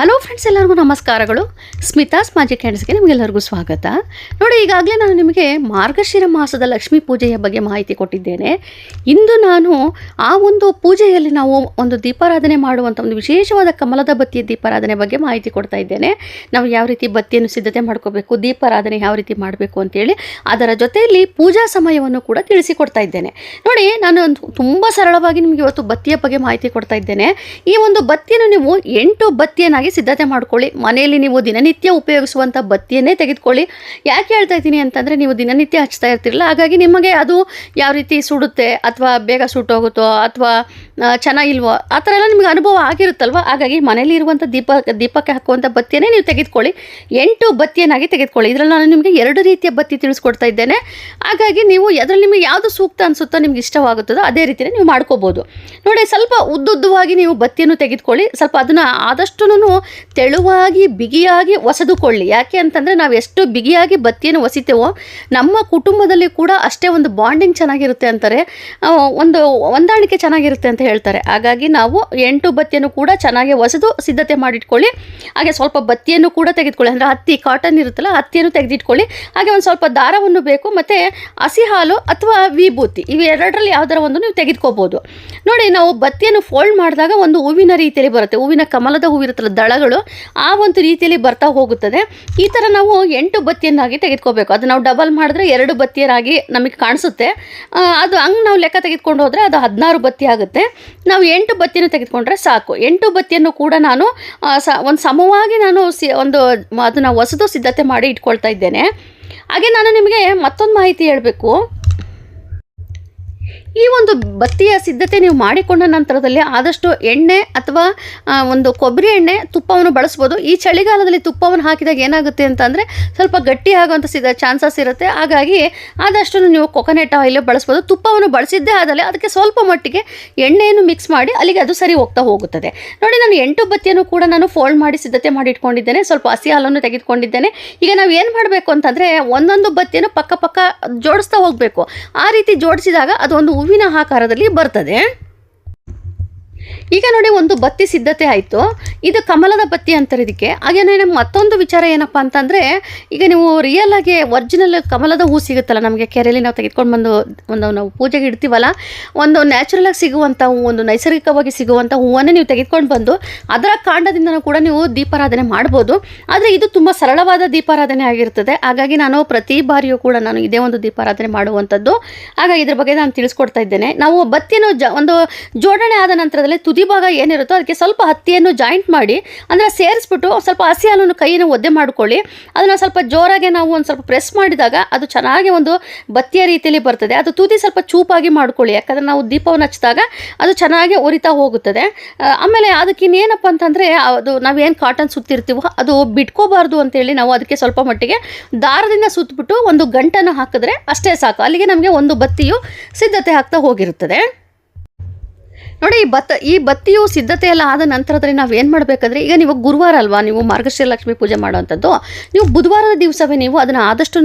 Hello friends ಎಲ್ಲರಿಗೂ ನಮಸ್ಕಾರಗಳು. Smitha's magic ಕ್ಯಾಂಡ್ಸ್ಗೆ ನಿಮಗೆಲ್ಲರಿಗೂ ಸ್ವಾಗತ. ನೋಡಿ, ಈಗಾಗಲೇ ನಾನು ನಿಮಗೆ ಮಾರ್ಗಶಿರ ಮಾಸದ ಲಕ್ಷ್ಮೀ ಪೂಜೆಯ ಬಗ್ಗೆ ಮಾಹಿತಿ ಕೊಟ್ಟಿದ್ದೇನೆ. ಇಂದು ನಾನು ಆ ಒಂದು ಪೂಜೆಯಲ್ಲಿ ನಾವು ಒಂದು ದೀಪಾರಾಧನೆ ಮಾಡುವಂಥ ಒಂದು ವಿಶೇಷವಾದ ಕಮಲದ ಬತ್ತಿಯ ದೀಪಾರಾಧನೆ ಬಗ್ಗೆ ಮಾಹಿತಿ ಕೊಡ್ತಾ ಇದ್ದೇನೆ. ನಾವು ಯಾವ ರೀತಿ ಬತ್ತಿಯನ್ನು ಸಿದ್ಧತೆ ಮಾಡ್ಕೋಬೇಕು, ದೀಪಾರಾಧನೆ ಯಾವ ರೀತಿ ಮಾಡಬೇಕು ಅಂತೇಳಿ ಅದರ ಜೊತೆಯಲ್ಲಿ ಪೂಜಾ ಸಮಯವನ್ನು ಕೂಡ ತಿಳಿಸಿಕೊಡ್ತಾ ಇದ್ದೇನೆ. ನೋಡಿ, ನಾನು ತುಂಬ ಸರಳವಾಗಿ ನಿಮಗೆ ಇವತ್ತು ಬತ್ತಿಯ ಬಗ್ಗೆ ಮಾಹಿತಿ ಕೊಡ್ತಾ ಇದ್ದೇನೆ. ಈ ಒಂದು ಬತ್ತಿಯನ್ನು ನೀವು ಎಂಟು ಬತ್ತಿಯನ್ನಾಗಿ ಸಿದ್ಧತೆ ಮಾಡ್ಕೊಳ್ಳಿ. ಮನೆಯಲ್ಲಿ ನೀವು ದಿನನಿತ್ಯ ಉಪಯೋಗಿಸುವಂಥ ಬತ್ತಿಯನ್ನೇ ತೆಗೆದುಕೊಳ್ಳಿ. ಯಾಕೆ ಹೇಳ್ತಾ ಇದ್ದೀನಿ ಅಂತಂದರೆ ನೀವು ದಿನನಿತ್ಯ ಹಚ್ತಾ ಇರ್ತಿರಲ್ಲ, ಹಾಗಾಗಿ ನಿಮಗೆ ಅದು ಯಾವ ರೀತಿ ಸುಡುತ್ತೆ ಅಥವಾ ಬೇಗ ಸುಟ್ಟೋಗುತ್ತೋ ಅಥವಾ ಚೆನ್ನಾಗಿಲ್ವೋ, ಆ ಥರ ಎಲ್ಲ ನಿಮಗೆ ಅನುಭವ ಆಗಿರುತ್ತಲ್ವ? ಹಾಗಾಗಿ ಮನೆಯಲ್ಲಿ ಇರುವಂಥ ದೀಪ, ದೀಪಕ್ಕೆ ಹಾಕುವಂಥ ಬತ್ತಿಯನ್ನೇ ನೀವು ತೆಗೆದುಕೊಳ್ಳಿ. ಎಂಟು ಬತ್ತಿಯನ್ನಾಗಿ ತೆಗೆದುಕೊಳ್ಳಿ. ಇದರಲ್ಲಿ ನಾನು ನಿಮಗೆ ಎರಡು ರೀತಿಯ ಬತ್ತಿ ತಿಳಿಸ್ಕೊಡ್ತಾ ಇದ್ದೇನೆ. ಹಾಗಾಗಿ ನೀವು ಅದರಲ್ಲಿ ನಿಮಗೆ ಯಾವುದು ಸೂಕ್ತ ಅನಿಸುತ್ತೋ ನಿಮ್ಗೆ ಇಷ್ಟವಾಗುತ್ತದೋ ಅದೇ ರೀತಿಯೇ ನೀವು ಮಾಡ್ಕೋಬೋದು. ನೋಡಿ, ಸ್ವಲ್ಪ ಉದ್ದುದ್ದವಾಗಿ ನೀವು ಬತ್ತಿಯನ್ನು ತೆಗೆದುಕೊಳ್ಳಿ. ಸ್ವಲ್ಪ ಅದನ್ನು ಆದಷ್ಟು ತೆಳುವಾಗಿ ಬಿಗಿಯಾಗಿ ಒಸೆದುಕೊಳ್ಳಿ. ಯಾಕೆ ಅಂತಂದರೆ ನಾವು ಎಷ್ಟು ಬಿಗಿಯಾಗಿ ಬತ್ತಿಯನ್ನು ಒಸಿತೇವೋ ನಮ್ಮ ಕುಟುಂಬದಲ್ಲಿ ಕೂಡ ಅಷ್ಟೇ ಒಂದು ಬಾಂಡಿಂಗ್ ಚೆನ್ನಾಗಿರುತ್ತೆ ಅಂತಾರೆ. ಒಂದು ಹೊಂದಾಣಿಕೆ ಚೆನ್ನಾಗಿರುತ್ತೆ ಅಂತ ಹೇಳ್ತಾರೆ. ಹಾಗಾಗಿ ನಾವು ಎಂಟು ಬತ್ತಿಯನ್ನು ಕೂಡ ಚೆನ್ನಾಗಿ ಒಸೆದು ಸಿದ್ಧತೆ ಮಾಡಿಟ್ಕೊಳ್ಳಿ. ಹಾಗೆ ಸ್ವಲ್ಪ ಬತ್ತಿಯನ್ನು ಕೂಡ ತೆಗೆದುಕೊಳ್ಳಿ. ಅಂದರೆ ಹತ್ತಿ ಕಾಟನ್ ಇರುತ್ತಲ್ಲ, ಹತ್ತಿಯನ್ನು ತೆಗೆದಿಟ್ಕೊಳ್ಳಿ. ಹಾಗೆ ಒಂದು ಸ್ವಲ್ಪ ದಾರವನ್ನು ಬೇಕು. ಮತ್ತು ಹಸಿ ಹಾಲು ಅಥವಾ ವಿಭೂತಿ ಇವೆರಡರಲ್ಲಿ ಯಾವ್ದಾರ ಒಂದು ನೀವು ತೆಗೆದುಕೋಬೋದು. ನೋಡಿ, ನಾವು ಬತ್ತಿಯನ್ನು ಫೋಲ್ಡ್ ಮಾಡಿದಾಗ ಒಂದು ಹೂವಿನ ರೀತಿಯಲ್ಲಿ ಬರುತ್ತೆ. ಹೂವಿನ ಕಮಲದ ಹೂವಿರುತ್ತಲ್ಲ ದಳಗಳು ಆ ಒಂದು ರೀತಿಯಲ್ಲಿ ಬರ್ತಾ ಹೋಗುತ್ತದೆ. ಈ ಥರ ನಾವು ಎಂಟು ಬತ್ತಿಯನ್ನಾಗಿ ತೆಗೆದುಕೋಬೇಕು. ಅದು ನಾವು ಡಬಲ್ ಮಾಡಿದ್ರೆ ಎರಡು ಬತ್ತಿಯರಾಗಿ ನಮಗೆ ಕಾಣಿಸುತ್ತೆ. ಅದು ಹಂಗೆ ನಾವು ಲೆಕ್ಕ ತೆಗೆದುಕೊಂಡು ಹೋದರೆ ಅದು ಹದಿನಾರು ಬತ್ತಿ ಆಗುತ್ತೆ. ನಾವು ಎಂಟು ಬತ್ತಿಯನ್ನು ತೆಗೆದುಕೊಂಡ್ರೆ ಸಾಕು. ಎಂಟು ಬತ್ತಿಯನ್ನು ಕೂಡ ನಾನು ಸ, ಒಂದು ಸಮವಾಗಿ ನಾನು ಸಿ, ಒಂದು, ಅದನ್ನು ಹೊಸದು ಸಿದ್ಧತೆ ಮಾಡಿ ಇಟ್ಕೊಳ್ತಾ ಇದ್ದೇನೆ. ಹಾಗೆ ನಾನು ನಿಮಗೆ ಮತ್ತೊಂದು ಮಾಹಿತಿ ಹೇಳಬೇಕು. ಈ ಒಂದು ಬತ್ತಿಯ ಸಿದ್ಧತೆ ನೀವು ಮಾಡಿಕೊಂಡ ನಂತರದಲ್ಲಿ ಆದಷ್ಟು ಎಣ್ಣೆ ಅಥವಾ ಒಂದು ಕೊಬ್ಬರಿ ಎಣ್ಣೆ ತುಪ್ಪವನ್ನು ಬಳಸ್ಬೋದು. ಈ ಚಳಿಗಾಲದಲ್ಲಿ ತುಪ್ಪವನ್ನು ಹಾಕಿದಾಗ ಏನಾಗುತ್ತೆ ಅಂತಂದರೆ ಸ್ವಲ್ಪ ಗಟ್ಟಿ ಆಗುವಂಥ ಸಿದ ಚಾನ್ಸಸ್ ಇರುತ್ತೆ. ಹಾಗಾಗಿ ಆದಷ್ಟು ನೀವು ಕೊಕೊನೆಟ್ ಆಯಿಲ್ ಬಳಸ್ಬೋದು. ತುಪ್ಪವನ್ನು ಬಳಸಿದ್ದೇ ಆದಲ್ಲಿ ಅದಕ್ಕೆ ಸ್ವಲ್ಪ ಮಟ್ಟಿಗೆ ಎಣ್ಣೆಯನ್ನು ಮಿಕ್ಸ್ ಮಾಡಿ ಅಲ್ಲಿಗೆ ಅದು ಸರಿ ಹೋಗ್ತಾ ಹೋಗುತ್ತದೆ. ನೋಡಿ, ನಾನು ಎಂಟು ಬತ್ತಿಯನ್ನು ಕೂಡ ನಾನು ಫೋಲ್ಡ್ ಮಾಡಿ ಸಿದ್ಧತೆ ಮಾಡಿ ಇಟ್ಕೊಂಡಿದ್ದೇನೆ ಸ್ವಲ್ಪ ಹಸಿ ಹಾಲನ್ನು ತೆಗೆದುಕೊಂಡಿದ್ದೇನೆ. ಈಗ ನಾವು ಏನು ಮಾಡಬೇಕು ಅಂತಂದರೆ ಒಂದೊಂದು ಬತ್ತಿಯನ್ನು ಪಕ್ಕ ಪಕ್ಕ ಜೋಡಿಸ್ತಾ ಹೋಗಬೇಕು. ಆ ರೀತಿ ಜೋಡಿಸಿದಾಗ ಅದು ಒಂದು ಹೂವಿನ ಆಕಾರದಲ್ಲಿ ಬರ್ತದೆ. ಈಗ ನೋಡಿ ಒಂದು ಬತ್ತಿ ಸಿದ್ಧತೆ ಆಯಿತು. ಇದು ಕಮಲದ ಬತ್ತಿ ಅಂತಾರೆ ಇದಕ್ಕೆ ಹಾಗೇನೇ ಮತ್ತೊಂದು ವಿಚಾರ ಏನಪ್ಪ ಅಂತಂದರೆ, ಈಗ ನೀವು ರಿಯಲ್ ಆಗಿ ಒರಿಜಿನಲ್ ಕಮಲದ ಹೂ ಸಿಗುತ್ತಲ್ಲ ನಮಗೆ ಕೆರೆಯಲ್ಲಿ ನಾವು ತೆಗೆದುಕೊಂಡು ಬಂದು ಒಂದು ನಾವು ಪೂಜೆಗೆ ಇಡ್ತೀವಲ್ಲ, ಒಂದು ನ್ಯಾಚುರಲ್ ಆಗಿ ಸಿಗುವಂಥ ಹೂ, ಒಂದು ನೈಸರ್ಗಿಕವಾಗಿ ಸಿಗುವಂಥ ಹೂವನ್ನು ನೀವು ತೆಗೆದುಕೊಂಡು ಬಂದು ಅದರ ಕಾಂಡದಿಂದನೂ ಕೂಡ ನೀವು ದೀಪಾರಾಧನೆ ಮಾಡ್ಬೋದು. ಆದರೆ ಇದು ತುಂಬ ಸರಳವಾದ ದೀಪಾರಾಧನೆ ಆಗಿರ್ತದೆ. ಹಾಗಾಗಿ ನಾನು ಪ್ರತಿ ಬಾರಿಯೂ ಕೂಡ ನಾನು ಇದೇ ಒಂದು ದೀಪಾರಾಧನೆ ಮಾಡುವಂಥದ್ದು. ಹಾಗಾಗಿ ಇದ್ರ ಬಗ್ಗೆ ನಾನು ತಿಳಿಸ್ಕೊಡ್ತಾ ಇದ್ದೇನೆ. ನಾವು ಬತ್ತಿಯನ್ನು ಜ, ಒಂದು ಜೋಡಣೆ ಆದ ನಂತರದಲ್ಲಿ ತುದಿ ಭಾಗ ಏನಿರುತ್ತೋ, ಅದಕ್ಕೆ ಸ್ವಲ್ಪ ಹತ್ತಿಯನ್ನು ಜಾಯಿಂಟ್ ಮಾಡಿ, ಅಂದರೆ ಸೇರಿಸ್ಬಿಟ್ಟು ಸ್ವಲ್ಪ ಹಸಿ ಹಾಲನ್ನು ಕೈಯನ್ನು ಒದ್ದೆ ಮಾಡಿಕೊಳ್ಳಿ. ಅದನ್ನು ಸ್ವಲ್ಪ ಜೋರಾಗಿ ನಾವು ಒಂದು ಸ್ವಲ್ಪ ಪ್ರೆಸ್ ಮಾಡಿದಾಗ ಅದು ಚೆನ್ನಾಗಿ ಒಂದು ಬತ್ತಿಯ ರೀತಿಯಲ್ಲಿ ಬರ್ತದೆ. ಅದು ತುದಿ ಸ್ವಲ್ಪ ಚೂಪಾಗಿ ಮಾಡ್ಕೊಳ್ಳಿ. ಯಾಕಂದರೆ ನಾವು ದೀಪವನ್ನು ಹಚ್ಚಿದಾಗ ಅದು ಚೆನ್ನಾಗಿ ಒರಿತಾ ಹೋಗುತ್ತದೆ. ಆಮೇಲೆ ಅದಕ್ಕೆ ಇನ್ನೇನಪ್ಪ ಅಂತಂದರೆ, ಅದು ನಾವೇನು ಕಾಟನ್ ಸುತ್ತಿರ್ತೀವೋ ಅದು ಬಿಟ್ಕೋಬಾರ್ದು ಅಂತೇಳಿ ನಾವು ಅದಕ್ಕೆ ಸ್ವಲ್ಪ ಮಟ್ಟಿಗೆ ದಾರದಿಂದ ಸುತ್ತಬಿಟ್ಟು ಒಂದು ಗಂಟನ್ನು ಹಾಕಿದ್ರೆ ಅಷ್ಟೇ ಸಾಕು. ಅಲ್ಲಿಗೆ ನಮಗೆ ಒಂದು ಬತ್ತಿಯು ಸಿದ್ಧತೆ ಆಗ್ತಾ ಹೋಗಿರುತ್ತದೆ. ನೋಡಿ, ಈ ಬತ್ತ, ಈ ಬತ್ತಿಯು ಸಿದ್ಧತೆ ಎಲ್ಲ ಆದ ನಂತರದಲ್ಲಿ ನಾವು ಏನು ಮಾಡಬೇಕಂದ್ರೆ, ಈಗ ನೀವು ಗುರುವಾರ ಅಲ್ವಾ, ನೀವು ಮಾರ್ಗಶ್ರೀ ಲಕ್ಷ್ಮಿ ಪೂಜೆ ಮಾಡುವಂಥದ್ದು, ನೀವು ಬುಧವಾರದ ದಿವಸವೇ ನೀವು ಅದನ್ನು ಆದಷ್ಟು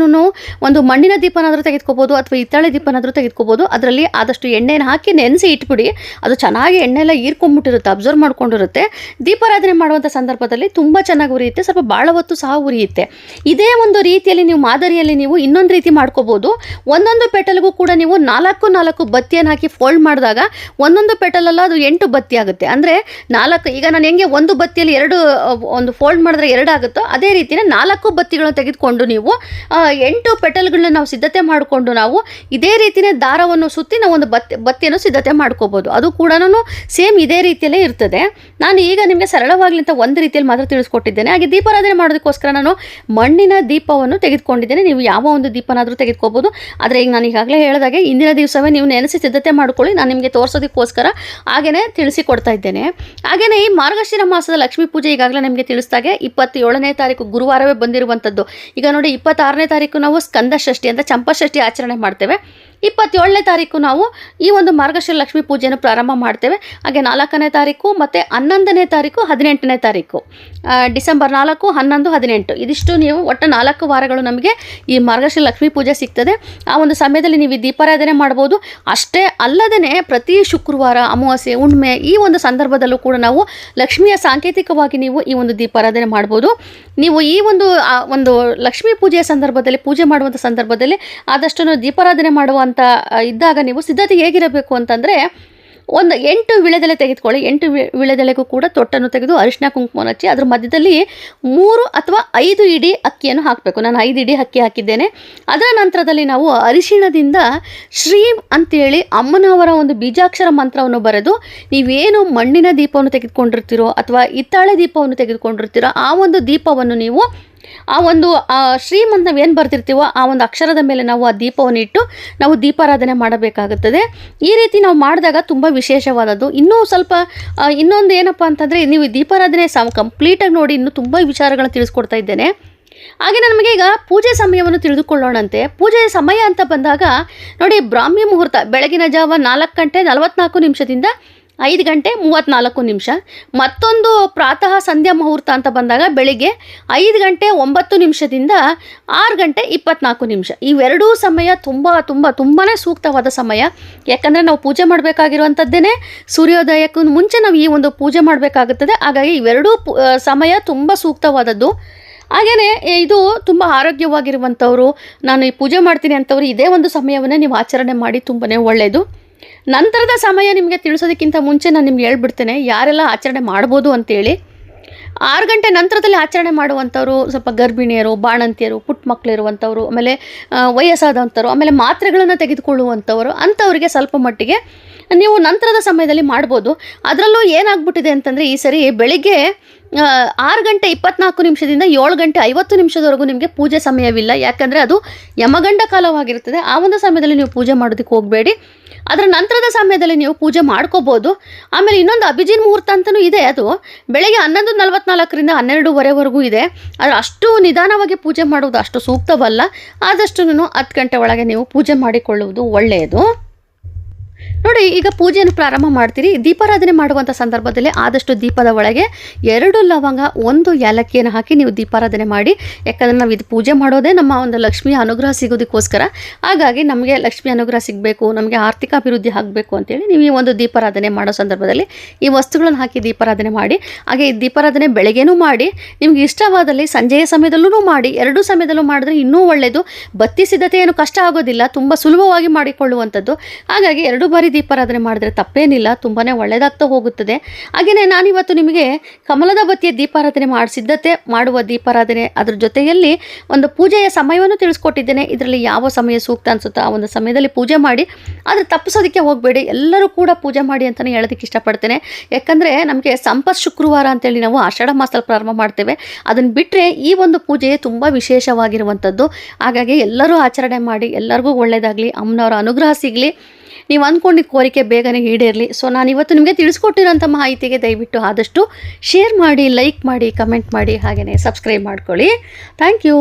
ಒಂದು ಮಣ್ಣಿನ ದೀಪನಾದರೂ ತೆಗೆದುಕೋಬೋದು ಅಥವಾ ಹಿತ್ತಾಳೆ ದೀಪನಾದರೂ ತೆಗೆದುಕೋಬೋದು, ಅದರಲ್ಲಿ ಆದಷ್ಟು ಎಣ್ಣೆನ ಹಾಕಿ ನೆನೆಸಿ ಇಟ್ಬಿಡಿ, ಅದು ಚೆನ್ನಾಗಿ ಎಣ್ಣೆ ಎಲ್ಲ ಹೀರ್ಕೊಂಡ್ಬಿಟ್ಟಿರುತ್ತೆ ಅಬ್ಸರ್ವ್ ಮಾಡ್ಕೊಂಡಿರುತ್ತೆ. ದೀಪಾರಾಧನೆ ಮಾಡುವಂಥ ಸಂದರ್ಭದಲ್ಲಿ ತುಂಬ ಚೆನ್ನಾಗಿ ಉರಿಯುತ್ತೆ, ಸ್ವಲ್ಪ ಭಾಳ ಹೊತ್ತು ಸಹ ಉರಿಯುತ್ತೆ. ಇದೇ ಒಂದು ರೀತಿಯಲ್ಲಿ ನೀವು ಮಾದರಿಯಲ್ಲಿ ನೀವು ಇನ್ನೊಂದು ರೀತಿ ಮಾಡ್ಕೋಬೋದು. ಒಂದೊಂದು ಪೆಟಲ್ಗೂ ಕೂಡ ನೀವು ನಾಲ್ಕು ನಾಲ್ಕು ಬತ್ತಿಯನ್ನು ಹಾಕಿ ಫೋಲ್ಡ್ ಮಾಡಿದಾಗ, ಒಂದೊಂದು ಪೆಟಲಲ್ಲ ಅದು ಎಂಟು ಬತ್ತಿ ಆಗುತ್ತೆ. ಅಂದರೆ ನಾಲ್ಕು, ಈಗ ನಾನು ಹೆಂಗೆ ಒಂದು ಬತ್ತಿಯಲ್ಲಿ ಎರಡು ಒಂದು ಫೋಲ್ಡ್ ಮಾಡಿದ್ರೆ ಎರಡು ಆಗುತ್ತೋ ಅದೇ ರೀತಿಯೇ ನಾಲ್ಕು ಬತ್ತಿಗಳನ್ನು ತೆಗೆದುಕೊಂಡು ನೀವು ಎಂಟು ಪೆಟಲ್ಗಳನ್ನ ನಾವು ಸಿದ್ಧತೆ ಮಾಡಿಕೊಂಡು ನಾವು ಇದೇ ರೀತಿಯೇ ದಾರವನ್ನು ಸುತ್ತಿ ನಾವು ಒಂದು ಬತ್ತಿ, ಬತ್ತಿಯನ್ನು ಸಿದ್ಧತೆ ಮಾಡ್ಕೋಬೋದು. ಅದು ಕೂಡ ಸೇಮ್ ಇದೇ ರೀತಿಯಲ್ಲೇ ಇರ್ತದೆ. ನಾನು ಈಗ ನಿಮಗೆ ಸರಳವಾಗಲಿ ಅಂತ ಒಂದು ರೀತಿಯಲ್ಲಿ ಮಾತ್ರ ತಿಳಿಸ್ಕೊಟ್ಟಿದ್ದೇನೆ. ಹಾಗೆ ದೀಪಾರಾಧನೆ ಮಾಡೋದಕ್ಕೋಸ್ಕರ ನಾನು ಮಣ್ಣಿನ ದೀಪವನ್ನು ತೆಗೆದುಕೊಂಡಿದ್ದೇನೆ. ನೀವು ಯಾವ ಒಂದು ದೀಪನಾದರೂ ತೆಗೆದುಕೋಬೋದು. ಆದರೆ ಈಗ ನಾನು ಈಗಾಗಲೇ ಹೇಳಿದಾಗೆ, ಇಂದಿನ ದಿವಸವೇ ನೀವು ನೆನೆಸಿ ಸಿದ್ಧತೆ ಮಾಡ್ಕೊಳ್ಳಿ. ನಾನು ನಿಮಗೆ ತೋರಿಸೋದಕ್ಕೋಸ್ಕರ ಹಾಗೆಯೇ ತಿಳಿಸಿಕೊಡ್ತಾ ಇದ್ದೇನೆ. ಹಾಗೆಯೇ ಈ ಮಾರ್ಗಶಿರ ಮಾಸದ ಲಕ್ಷ್ಮೀ ಪೂಜೆ ಈಗಾಗಲೇ ನಿಮಗೆ ತಿಳಿಸ್ದಾಗೆ ಇಪ್ಪತ್ತೇಳನೇ ತಾರೀಕು ಗುರುವಾರವೇ ಬಂದಿರುವಂಥದ್ದು ಈಗ ನೋಡಿ ಇಪ್ಪತ್ತಾರನೇ ತಾರೀಕು ನಾವು ಸ್ಕಂದ ಷಷ್ಠಿ ಅಂತ ಚಂಪಷಷ್ಠಿ ಆಚರಣೆ ಮಾಡ್ತೇವೆ. ಇಪ್ಪತ್ತೇಳನೇ ತಾರೀಕು ನಾವು ಈ ಒಂದು ಮಾರ್ಗಶಿರ ಲಕ್ಷ್ಮಿ ಪೂಜೆಯನ್ನು ಪ್ರಾರಂಭ ಮಾಡ್ತೇವೆ. ಹಾಗೆ ನಾಲ್ಕನೇ ತಾರೀಕು ಮತ್ತು ಹನ್ನೊಂದನೇ ತಾರೀಕು, ಹದಿನೆಂಟನೇ ತಾರೀಕು. ಡಿಸೆಂಬರ್ ನಾಲ್ಕು, ಹನ್ನೊಂದು, ಹದಿನೆಂಟು. ಇದಿಷ್ಟು ನೀವು ಒಟ್ಟು ನಾಲ್ಕು ವಾರಗಳು ನಮಗೆ ಈ ಮಾರ್ಗಶಿರ ಲಕ್ಷ್ಮಿ ಪೂಜೆ ಸಿಗ್ತದೆ. ಆ ಒಂದು ಸಮಯದಲ್ಲಿ ನೀವು ದೀಪಾರಾಧನೆ ಮಾಡ್ಬೋದು. ಅಷ್ಟೇ ಅಲ್ಲದೇ ಪ್ರತಿ ಶುಕ್ರವಾರ, ಅಮಾವಾಸ್ಯೆ, ಹುಣ್ಣಿಮೆ ಈ ಒಂದು ಸಂದರ್ಭದಲ್ಲೂ ಕೂಡ ನಾವು ಲಕ್ಷ್ಮಿಯ ಸಾಂಕೇತಿಕವಾಗಿ ನೀವು ಈ ಒಂದು ದೀಪಾರಾಧನೆ ಮಾಡ್ಬೋದು. ನೀವು ಈ ಒಂದು ಒಂದು ಲಕ್ಷ್ಮೀ ಪೂಜೆಯ ಸಂದರ್ಭದಲ್ಲಿ, ಪೂಜೆ ಮಾಡುವಂಥ ಸಂದರ್ಭದಲ್ಲಿ ಆದಷ್ಟು ದೀಪಾರಾಧನೆ ಮಾಡುವಂಥ ಆ, ಇದ್ದಾಗ ನೀವು ಸಿದ್ಧತೆ ಹೇಗಿರಬೇಕು ಅಂತಂದರೆ ಒಂದು ಎಂಟು ವಿಳೆದೆಲೆ ತೆಗೆದುಕೊಳ್ಳಿ. ಎಂಟು ವಿಳೆದೆಲೆಗೂ ಕೂಡ ತೊಟ್ಟನ್ನು ತೆಗೆದು ಅರಿಶಿನ ಕುಂಕುಮ ಹಚ್ಚಿ ಅದ್ರ ಮಧ್ಯದಲ್ಲಿ ಮೂರು ಅಥವಾ ಐದು ಇಡಿ ಅಕ್ಕಿಯನ್ನು ಹಾಕಬೇಕು. ನಾನು ಐದು ಇಡಿ ಅಕ್ಕಿ ಹಾಕಿದ್ದೇನೆ. ಅದರ ನಂತರದಲ್ಲಿ ನಾವು ಅರಿಶಿಣದಿಂದ ಶ್ರೀಂ ಅಂತೇಳಿ ಅಮ್ಮನವರ ಒಂದು ಬೀಜಾಕ್ಷರ ಮಂತ್ರವನ್ನು ಬರೆದು ನೀವೇನು ಮಣ್ಣಿನ ದೀಪವನ್ನು ತೆಗೆದುಕೊಂಡಿರ್ತೀರೋ ಅಥವಾ ಹಿತ್ತಾಳೆ ದೀಪವನ್ನು ತೆಗೆದುಕೊಂಡಿರ್ತೀರೋ ಆ ಒಂದು ದೀಪವನ್ನು ನೀವು ಆ ಒಂದು, ಆ ನಾವು ಏನು ಬರ್ತಿರ್ತೀವೋ ಆ ಒಂದು ಅಕ್ಷರದ ಮೇಲೆ ನಾವು ಆ ದೀಪವನ್ನು ಇಟ್ಟು ನಾವು ದೀಪಾರಾಧನೆ ಮಾಡಬೇಕಾಗುತ್ತದೆ. ಈ ರೀತಿ ನಾವು ಮಾಡಿದಾಗ ತುಂಬ ವಿಶೇಷವಾದದ್ದು. ಇನ್ನೂ ಸ್ವಲ್ಪ ಇನ್ನೊಂದು ಏನಪ್ಪ ಅಂತಂದರೆ ನೀವು ದೀಪಾರಾಧನೆ ಸಮ ಕಂಪ್ಲೀಟಾಗಿ ನೋಡಿ ಇನ್ನೂ ತುಂಬ ವಿಚಾರಗಳನ್ನು ತಿಳಿಸ್ಕೊಡ್ತಾ ಇದ್ದೇನೆ. ಹಾಗೆ ನಮಗೆ ಈಗ ಪೂಜೆ ಸಮಯವನ್ನು ತಿಳಿದುಕೊಳ್ಳೋಣಂತೆ. ಪೂಜೆಯ ಸಮಯ ಅಂತ ಬಂದಾಗ ನೋಡಿ ಬ್ರಾಹ್ಮಿ ಮುಹೂರ್ತ ಬೆಳಗಿನ ಜಾವ ನಾಲ್ಕು ಗಂಟೆ ನಲವತ್ನಾಲ್ಕು ನಿಮಿಷದಿಂದ ಐದು ಗಂಟೆ ಮೂವತ್ತ್ನಾಲ್ಕು ನಿಮಿಷ. ಮತ್ತೊಂದು ಪ್ರಾತಃ ಸಂಧ್ಯಾ ಮುಹೂರ್ತ ಅಂತ ಬಂದಾಗ ಬೆಳಿಗ್ಗೆ ಐದು ಗಂಟೆ ಒಂಬತ್ತು ನಿಮಿಷದಿಂದ ಆರು ಗಂಟೆ ಇಪ್ಪತ್ನಾಲ್ಕು ನಿಮಿಷ. ಇವೆರಡೂ ಸಮಯ ತುಂಬ ತುಂಬ ತುಂಬಾ ಸೂಕ್ತವಾದ ಸಮಯ. ಯಾಕಂದರೆ ನಾವು ಪೂಜೆ ಮಾಡಬೇಕಾಗಿರುವಂಥದ್ದೇ ಸೂರ್ಯೋದಯಕ್ಕೂ ಮುಂಚೆ ನಾವು ಈ ಒಂದು ಪೂಜೆ ಮಾಡಬೇಕಾಗುತ್ತದೆ. ಹಾಗಾಗಿ ಇವೆರಡೂ ಸಮಯ ತುಂಬ ಸೂಕ್ತವಾದದ್ದು. ಹಾಗೆಯೇ ಇದು ತುಂಬ ಆರೋಗ್ಯವಾಗಿರುವಂಥವ್ರು, ನಾನು ಈ ಪೂಜೆ ಮಾಡ್ತೀನಿ ಅಂಥವ್ರು ಇದೇ ಒಂದು ಸಮಯವನ್ನು ನೀವು ಆಚರಣೆ ಮಾಡಿ ತುಂಬಾ ಒಳ್ಳೆಯದು ನಂತರದ ಸಮಯ ನಿಮಗೆ ತಿಳಿಸೋದಕ್ಕಿಂತ ಮುಂಚೆ ನಾನು ನಿಮ್ಗೆ ಹೇಳ್ಬಿಡ್ತೇನೆ, ಯಾರೆಲ್ಲ ಆಚರಣೆ ಮಾಡ್ಬೋದು ಅಂತೇಳಿ. ಆರು ಗಂಟೆ ನಂತರದಲ್ಲಿ ಆಚರಣೆ ಮಾಡುವಂಥವ್ರು ಸ್ವಲ್ಪ ಗರ್ಭಿಣಿಯರು, ಬಾಣಂತಿಯರು ಪುಟ್ಟ ಮಕ್ಕಳಿರುವಂಥವ್ರು ಆಮೇಲೆ ವಯಸ್ಸಾದಂಥವ್ರು, ಆಮೇಲೆ ಮಾತ್ರೆಗಳನ್ನು ತೆಗೆದುಕೊಳ್ಳುವಂಥವರು ಅಂಥವ್ರಿಗೆ ಸ್ವಲ್ಪ ಮಟ್ಟಿಗೆ ನೀವು ನಂತರದ ಸಮಯದಲ್ಲಿ ಮಾಡ್ಬೋದು. ಅದರಲ್ಲೂ ಏನಾಗ್ಬಿಟ್ಟಿದೆ ಅಂತಂದರೆ ಈ ಸರಿ ಬೆಳಿಗ್ಗೆ ಆರು ಗಂಟೆ ಇಪ್ಪತ್ನಾಲ್ಕು ನಿಮಿಷದಿಂದ ಏಳು ಗಂಟೆ ಐವತ್ತು ನಿಮಿಷದವರೆಗೂ ನಿಮಗೆ ಪೂಜೆ ಸಮಯವಿಲ್ಲ. ಯಾಕಂದರೆ ಅದು ಯಮಗಂಡ ಕಾಲವಾಗಿರ್ತದೆ ಆ ಒಂದು ಸಮಯದಲ್ಲಿ ನೀವು ಪೂಜೆ ಮಾಡೋದಕ್ಕೆ ಹೋಗಬೇಡಿ. ಅದರ ನಂತರದ ಸಮಯದಲ್ಲಿ ನೀವು ಪೂಜೆ ಮಾಡ್ಕೋಬೋದು. ಆಮೇಲೆ ಇನ್ನೊಂದು ಅಭಿಜಿನ್ ಮುಹೂರ್ತ ಅಂತಲೂ ಇದೆ ಅದು. ಬೆಳಗ್ಗೆ ಹನ್ನೊಂದು ನಲವತ್ನಾಲ್ಕರಿಂದ ಹನ್ನೆರಡೂವರೆವರೆಗೂ ಇದೆ. ಆದರೆ ಅಷ್ಟು ನಿಧಾನವಾಗಿ ಪೂಜೆ ಮಾಡುವುದು ಅಷ್ಟು ಸೂಕ್ತವಲ್ಲ. ಆದಷ್ಟು ಹತ್ತು ಗಂಟೆ ಒಳಗೆ ನೀವು ಪೂಜೆ ಮಾಡಿಕೊಳ್ಳುವುದು ಒಳ್ಳೆಯದು. ನೋಡಿ, ಈಗ ಪೂಜೆಯನ್ನು ಪ್ರಾರಂಭ ಮಾಡ್ತೀರಿ. ದೀಪಾರಾಧನೆ ಮಾಡುವಂಥ ಸಂದರ್ಭದಲ್ಲಿ ಆದಷ್ಟು ದೀಪದ ಒಳಗೆ ಎರಡು ಲವಂಗ, ಒಂದು ಏಲಕ್ಕಿಯನ್ನು ಹಾಕಿ ನೀವು ದೀಪಾರಾಧನೆ ಮಾಡಿ. ಯಾಕಂದರೆ ನಾವು ಇದು ಪೂಜೆ ಮಾಡೋದೇ ನಮ್ಮ ಒಂದು ಲಕ್ಷ್ಮಿಯ ಅನುಗ್ರಹ ಸಿಗೋದಕ್ಕೋಸ್ಕರ. ಹಾಗಾಗಿ ನಮಗೆ ಲಕ್ಷ್ಮಿ ಅನುಗ್ರಹ ಸಿಗಬೇಕು, ನಮಗೆ ಆರ್ಥಿಕ ಅಭಿವೃದ್ಧಿ ಆಗಬೇಕು ಅಂತೇಳಿ ನೀವು ಈ ಒಂದು ದೀಪಾರಾಧನೆ ಮಾಡೋ ಸಂದರ್ಭದಲ್ಲಿ ಈ ವಸ್ತುಗಳನ್ನು ಹಾಕಿ ದೀಪಾರಾಧನೆ ಮಾಡಿ. ಹಾಗೆ ಈ ದೀಪಾರಾಧನೆ ಬೆಳಗ್ಗೆನೂ ಮಾಡಿ, ನಿಮ್ಗೆ ಇಷ್ಟವಾದಲ್ಲಿ ಸಂಜೆಯ ಸಮಯದಲ್ಲೂ ಮಾಡಿ, ಎರಡೂ ಸಮಯದಲ್ಲೂ ಮಾಡಿದ್ರೆ ಇನ್ನೂ ಒಳ್ಳೆಯದು ಬತ್ತಿ ಸಿದ್ಧತೆ ಏನು ಕಷ್ಟ ಆಗೋದಿಲ್ಲ, ತುಂಬ ಸುಲಭವಾಗಿ ಮಾಡಿಕೊಳ್ಳುವಂಥದ್ದು. ಹಾಗಾಗಿ ಎರಡು ಬಾರಿ ದೀಪಾರಾಧನೆ ಮಾಡಿದ್ರೆ ತಪ್ಪೇನಿಲ್ಲ ತುಂಬಾ ಒಳ್ಳೆಯದಾಗ್ತಾ ಹೋಗುತ್ತದೆ. ಹಾಗೆಯೇ ನಾನಿವತ್ತು ನಿಮಗೆ ಕಮಲದ ಬತ್ತಿಯ ದೀಪಾರಾಧನೆ ಮಾಡಿಸಿದ್ದತೆ ಮಾಡುವ ದೀಪಾರಾಧನೆ. ಅದರ ಜೊತೆಯಲ್ಲಿ ಒಂದು ಪೂಜೆಯ ಸಮಯವನ್ನು ತಿಳಿಸ್ಕೊಟ್ಟಿದ್ದೇನೆ. ಇದರಲ್ಲಿ ಯಾವ ಸಮಯ ಸೂಕ್ತ ಅನಿಸುತ್ತೋ ಆ ಒಂದು ಸಮಯದಲ್ಲಿ ಪೂಜೆ ಮಾಡಿ, ಆದರೆ ತಪ್ಪಿಸೋದಕ್ಕೆ ಹೋಗಬೇಡಿ. ಎಲ್ಲರೂ ಕೂಡ ಪೂಜೆ ಮಾಡಿ ಅಂತಲೇ ಹೇಳೋದಕ್ಕೆ ಇಷ್ಟಪಡ್ತೇನೆ. ಯಾಕಂದರೆ ನಮಗೆ ಸಂಪತ್ ಶುಕ್ರವಾರ ಅಂತೇಳಿ ನಾವು ಆಷಾಢ ಮಾಸದಲ್ಲಿ ಪ್ರಾರಂಭ ಮಾಡ್ತೇವೆ. ಅದನ್ನು ಬಿಟ್ಟರೆ ಈ ಒಂದು ಪೂಜೆ ತುಂಬ ವಿಶೇಷವಾಗಿರುವಂಥದ್ದು ಹಾಗಾಗಿ ಎಲ್ಲರೂ ಆಚರಣೆ ಮಾಡಿ, ಎಲ್ಲರಿಗೂ ಒಳ್ಳೆಯದಾಗಲಿ ಅಮ್ಮನವರ ಅನುಗ್ರಹ ಸಿಗಲಿ. ನೀವು ಅಂದ್ಕೊಂಡಿದ್ದ ಕೋರಿಕೆ ಬೇಗನೆ ಈಡೇರಲಿ. ಸೊ ನಾನು ಇವತ್ತು ನಿಮಗೆ ತಿಳಿಸ್ಕೊಟ್ಟಿರೋಂಥ ಮಾಹಿತಿಗೆ ದಯವಿಟ್ಟು ಆದಷ್ಟು ಶೇರ್ ಮಾಡಿ ಲೈಕ್ ಮಾಡಿ ಕಮೆಂಟ್ ಮಾಡಿ ಹಾಗೆಯೇ ಸಬ್ಸ್ಕ್ರೈಬ್ ಮಾಡ್ಕೊಳ್ಳಿ. Thank you